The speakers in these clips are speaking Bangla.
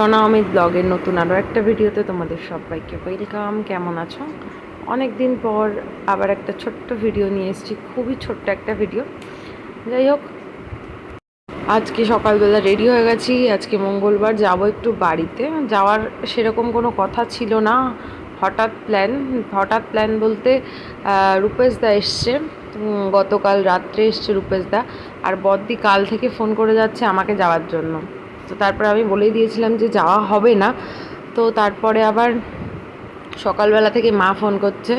সোনা অমিত ব্লগের নতুন আরও একটা ভিডিওতে তোমাদের সবাইকে ওয়েলকাম কেমন আছো? অনেক দিন পর আবার একটা ছোট্ট ভিডিও নিয়ে এসেছি, খুবই ছোট্ট একটা ভিডিও। যাই হোক, আজকে সকালবেলা রেডি হয়ে গেছি। আজকে মঙ্গলবার যাব একটু বাড়িতে। যাওয়ার সেরকম কোনো কথা ছিল না। হঠাৎ প্ল্যান হঠাৎ প্ল্যান বলতে রূপেশদা এসছে। গতকাল রাত্রে এসছে রূপেশদা আর বদ্দি কাল থেকে ফোন করে যাচ্ছে আমাকে যাওয়ার জন্য। তো তারপরে আমি বলেই দিয়েছিলাম যে যাওয়া হবে না। তো তারপরে আবার সকালবেলা থেকে মা ফোন করছে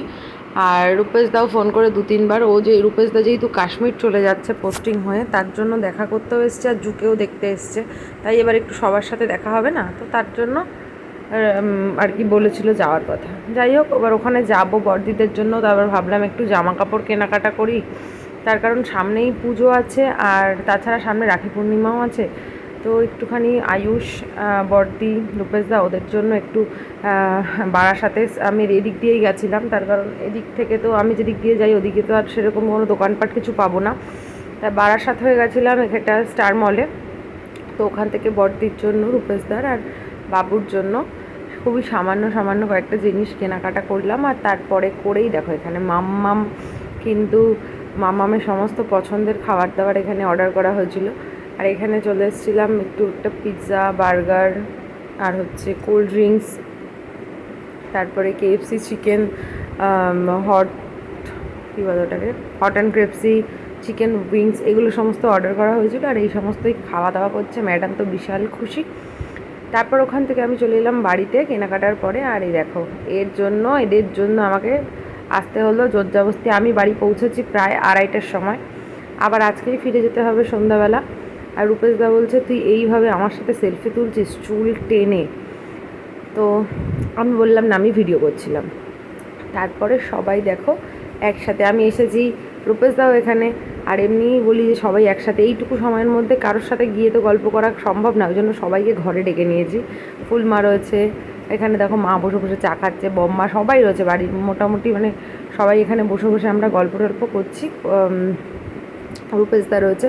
আর রূপেশদাও ফোন করে দু তিনবার। ও যে রূপেশদা যেহেতু কাশ্মীর চলে যাচ্ছে পোস্টিং হয়ে, তার জন্য দেখা করতেও এসছে আর জুকেও দেখতে এসছে। তাই এবার একটু সবার সাথে দেখা হবে না? তো তার জন্য আর কি বলেছিল যাওয়ার কথা। যাই হোক, এবার ওখানে যাব বড়দিদের জন্য। তারপর ভাবলাম একটু জামা কাপড় কেনাকাটা করি। তার কারণ সামনেই পুজো আছে আর তাছাড়া সামনে রাখি পূর্ণিমাও আছে। তো একটুখানি আয়ুষ বড়দি রূপেশদা ওদের জন্য একটু বারাসাতে আমি এদিক দিয়েই গেছিলাম। তার কারণ এদিক থেকে তো আমি যেদিক দিয়ে যাই ওদিকে তো আর সেরকম কোনো দোকানপাট কিছু পাবো না। তাই বারাসাত হয়ে গেছিলাম একটা স্টার মলে। তো ওখান থেকে বর্দির জন্য, রূপেশদার আর বাবুর জন্য খুবই সামান্য সামান্য কয়েকটা জিনিস কেনাকাটা করলাম। আর তারপরে করেই দেখো এখানে মাম্মাম কিন্তু মাম্মামের সমস্ত পছন্দের খাবার দাবার এখানে অর্ডার করা হয়েছিল। আর এখানে চলে এসেছিলাম একটু একটা পিৎজা বার্গার আর হচ্ছে কোল্ড ড্রিঙ্কস তারপরে কেএফসি চিকেন হট কী বলে ওটাকে? Hot and crispy chicken wings এগুলো সমস্ত অর্ডার করা হয়েছিল আর এই সমস্তই খাওয়া দাওয়া করছে। ম্যাডাম তো বিশাল খুশি। তারপর ওখান থেকে আমি চলে এলাম বাড়িতে কেনাকাটার পরে আর এই দেখো, এর জন্য, এদের জন্য আমাকে আসতে হলো জোরজাবস্তি। আমি বাড়ি পৌঁছেছি প্রায় আড়াইটার সময়। আবার আজকেই ফিরে যেতে হবে সন্ধ্যাবেলা। আর রূপেশদা বলছে, তুই এইভাবে আমার সাথে সেলফি তুলছিস চুল টেনে? তো আমি বললাম, না, আমি ভিডিও করছিলাম। তারপরে সবাই দেখো, একসাথে আমি এসেছি, রূপেশদাও এখানে। আর এমনি বলি যে, সবাই একসাথে, এইটুকু সময়ের মধ্যে কারোর সাথে গিয়ে তো গল্প করা সম্ভব না, ওই জন্য সবাইকে ঘরে ডেকে নিয়েছি। ফুলমা রয়েছে, এখানে দেখো মা বসে বসে চা খাচ্ছে, বম্মা সবাই রয়েছে বাড়ির, মোটামুটি মানে সবাই এখানে বসে বসে আমরা গল্প টল্প করছি। রূপেশদা রয়েছে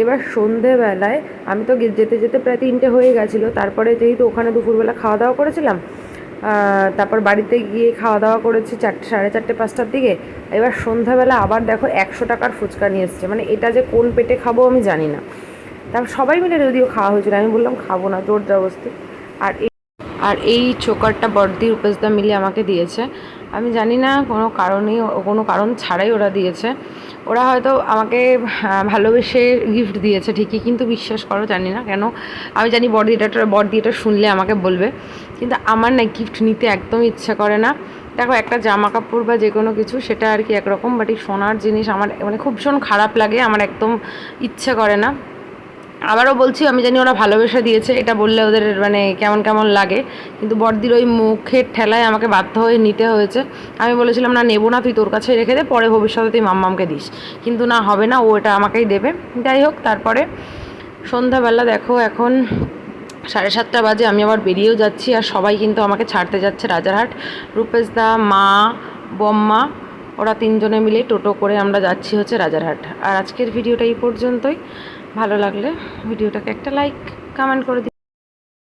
এবার সন্ধেবেলায় আমি তো যেতে যেতে প্রায় তিনটে হয়ে গেছিল। তারপরে যেহেতু ওখানে দুপুরবেলা খাওয়া দাওয়া করেছিলাম তারপর বাড়িতে গিয়ে খাওয়া দাওয়া করেছি চারটে সাড়ে চারটে, পাঁচটার দিকে। এবার সন্ধ্যাবেলা আবার দেখো একশো টাকার ফুচকা নিয়ে এসছে। মানে এটা যে কোন পেটে খাব আমি জানি না। তারপর সবাই মিলে যদিও খাওয়া হয়েছিল, আমি বললাম খাব না, জোর জবস্তি আর আর এই চোকারটা বর্দি উপেশদা মিলে আমাকে দিয়েছে। আমি জানি না কোনো কারণেই, কোনো কারণ ছাড়াই ওরা দিয়েছে। ওরা হয়তো আমাকে ভালোবেসে গিফট দিয়েছে ঠিকই, কিন্তু বিশ্বাস করো জানি না কেন। আমি জানি বর্দি এটা বর্দি এটা শুনলে আমাকে বলবে। কিন্তু আমার না গিফট নিতে একদম ইচ্ছা করে না। দেখো একটা জামা কাপড় বা যে কোনো কিছু, সেটা আর কি একরকম বাট এই সোনার জিনিস আমার মানে খুব ভীষণ খারাপ লাগে, আমার একদম ইচ্ছে করে না। আবারও বলছি, আমি জানি ওরা ভালোবেসে দিয়েছে, এটা বললে ওদের মানে কেমন কেমন লাগে, কিন্তু বড়দির ওই মুখের ঠেলায় আমাকে বাধ্য হয়ে নিতে হয়েছে। আমি বলেছিলাম, না, নেব না, তুই তোর কাছে রেখে দে, পরে ভবিষ্যতে তুই মাম্মামকে দিস। কিন্তু না, হবে না, ও এটা আমাকেই দেবে। যাই হোক, তারপরে সন্ধ্যাবেলা দেখো, এখন সাড়ে সাতটা বাজে, আমি আবার বেরিয়েও যাচ্ছি, আর সবাই কিন্তু আমাকে ছাড়তে যাচ্ছে রাজারহাট। রূপেশদা মা, বম্মা, ওরা তিনজনে মিলে টোটো করে আমরা যাচ্ছি হচ্ছে রাজারহাট। আর আজকের ভিডিওটা এই পর্যন্তই। ভালো লাগলে ভিডিওটাকে একটা লাইক কমেন্ট করে